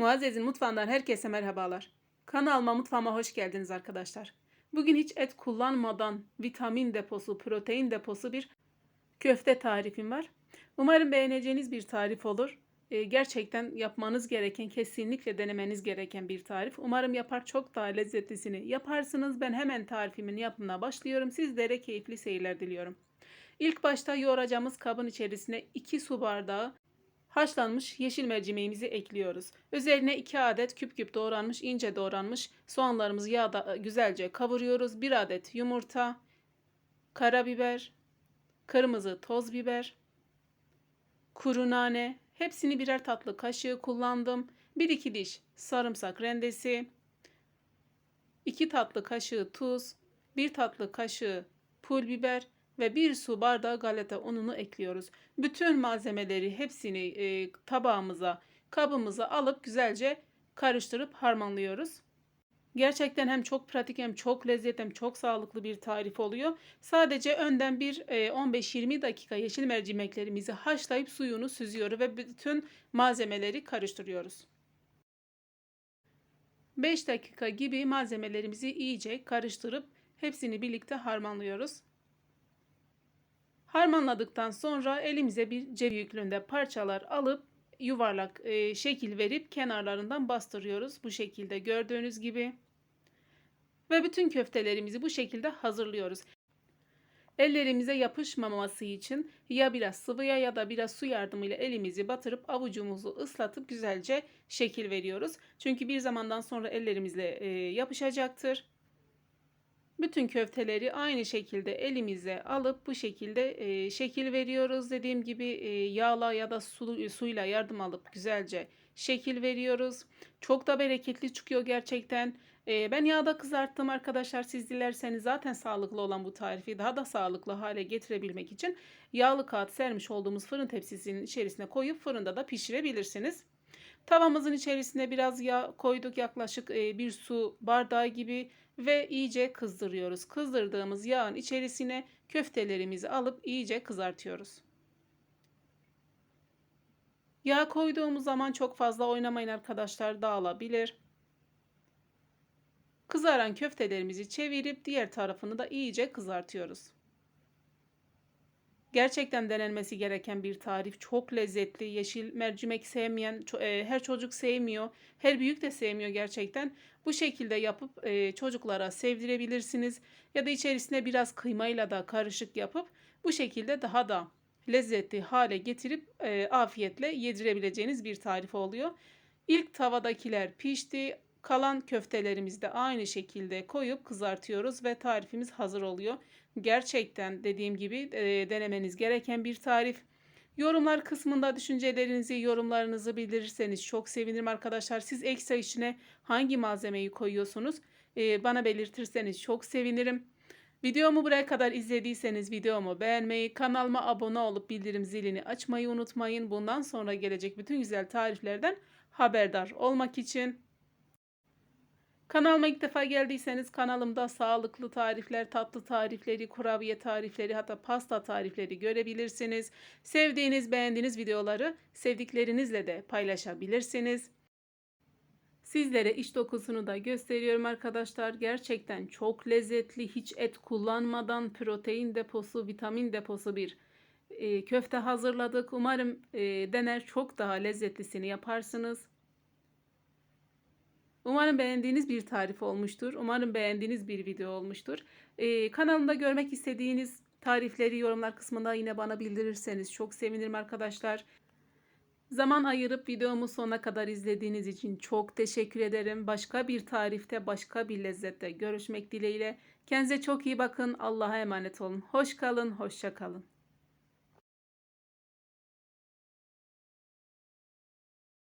Muazzez'in mutfağından herkese merhabalar. Kanalıma mutfağıma hoş geldiniz arkadaşlar. Bugün hiç et kullanmadan vitamin deposu, protein deposu bir köfte tarifim var. Umarım beğeneceğiniz bir tarif olur. Ee, gerçekten yapmanız gereken, kesinlikle denemeniz gereken bir tarif. Umarım yapar çok daha lezzetlisini yaparsınız. Ben hemen tarifimin yapımına başlıyorum. Sizlere keyifli seyirler diliyorum. İlk başta yoğuracağımız kabın içerisine 2 su bardağı haşlanmış yeşil mercimeğimizi ekliyoruz. Üzerine 2 adet küp küp doğranmış, ince doğranmış soğanlarımızı yağda e, güzelce kavuruyoruz. 1 adet yumurta, karabiber, kırmızı toz biber, kuru nane, hepsini birer tatlı kaşığı kullandım. 1-2 diş sarımsak rendesi, 2 tatlı kaşığı tuz, 1 tatlı kaşığı pul biber ve 1 su bardağı galeta ununu ekliyoruz. Bütün malzemeleri hepsini e, tabağımıza, kabımıza alıp güzelce karıştırıp harmanlıyoruz. Gerçekten hem çok pratik hem çok lezzetli hem çok sağlıklı bir tarif oluyor. Sadece önden bir 15-20 dakika yeşil mercimeklerimizi haşlayıp suyunu süzüyoruz ve bütün malzemeleri karıştırıyoruz. 5 dakika gibi malzemelerimizi iyice karıştırıp hepsini birlikte harmanlıyoruz. Harmanladıktan sonra elimize bir cep büyüklüğünde parçalar alıp yuvarlak e, şekil verip kenarlarından bastırıyoruz. Bu şekilde gördüğünüz gibi. Ve bütün köftelerimizi bu şekilde hazırlıyoruz. Ellerimize yapışmaması için ya biraz sıvıya ya da biraz su yardımıyla elimizi batırıp avucumuzu ıslatıp güzelce şekil veriyoruz. Çünkü bir zamandan sonra ellerimizle e, yapışacaktır. Bütün köfteleri aynı şekilde elimize alıp bu şekilde e, şekil veriyoruz. Dediğim gibi e, yağla ya da su, suyla yardım alıp güzelce şekil veriyoruz. Çok da bereketli çıkıyor gerçekten. E, ben yağda kızarttım arkadaşlar. Siz dilerseniz zaten sağlıklı olan bu tarifi daha da sağlıklı hale getirebilmek için yağlı kağıt sermiş olduğumuz fırın tepsisinin içerisine koyup fırında da pişirebilirsiniz. Tavamızın içerisine biraz yağ koyduk yaklaşık e, bir su bardağı gibi ve iyice kızdırıyoruz. Kızdırdığımız yağın içerisine köftelerimizi alıp iyice kızartıyoruz. Yağ koyduğumuz zaman çok fazla oynamayın arkadaşlar dağılabilir. Kızaran köftelerimizi çevirip diğer tarafını da iyice kızartıyoruz. Gerçekten denenmesi gereken bir tarif. Çok lezzetli. Yeşil mercimek sevmeyen e, her çocuk sevmiyor. Her büyük de sevmiyor gerçekten. Bu şekilde yapıp e, çocuklara sevdirebilirsiniz. Ya da içerisine biraz kıymayla da karışık yapıp bu şekilde daha da lezzetli hale getirip e, afiyetle yedirebileceğiniz bir tarif oluyor. İlk tavadakiler pişti. Kalan köftelerimizi de aynı şekilde koyup kızartıyoruz ve tarifimiz hazır oluyor. Gerçekten dediğim gibi e, denemeniz gereken bir tarif. Yorumlar kısmında düşüncelerinizi, yorumlarınızı bildirirseniz çok sevinirim arkadaşlar. Siz ekstra içine hangi malzemeyi koyuyorsunuz? E, bana belirtirseniz çok sevinirim. Videomu buraya kadar izlediyseniz videomu beğenmeyi, kanalıma abone olup bildirim zilini açmayı unutmayın. Bundan sonra gelecek bütün güzel tariflerden haberdar olmak için. Kanalıma ilk defa geldiyseniz kanalımda sağlıklı tarifler, tatlı tarifleri, kurabiye tarifleri hatta pasta tarifleri görebilirsiniz. Sevdiğiniz, beğendiğiniz videoları sevdiklerinizle de paylaşabilirsiniz. Sizlere iç dokusunu da gösteriyorum arkadaşlar. Gerçekten çok lezzetli, hiç et kullanmadan protein deposu, vitamin deposu bir e, köfte hazırladık. Umarım e, dener çok daha lezzetlisini yaparsınız. Umarım beğendiğiniz bir tarif olmuştur. Umarım beğendiğiniz bir video olmuştur. Ee, kanalımda görmek istediğiniz tarifleri yorumlar kısmında yine bana bildirirseniz çok sevinirim arkadaşlar. Zaman ayırıp videomu sonuna kadar izlediğiniz için çok teşekkür ederim. Başka bir tarifte, başka bir lezzette görüşmek dileğiyle. Kendinize çok iyi bakın. Allah'a emanet olun. Hoş kalın, hoşça kalın.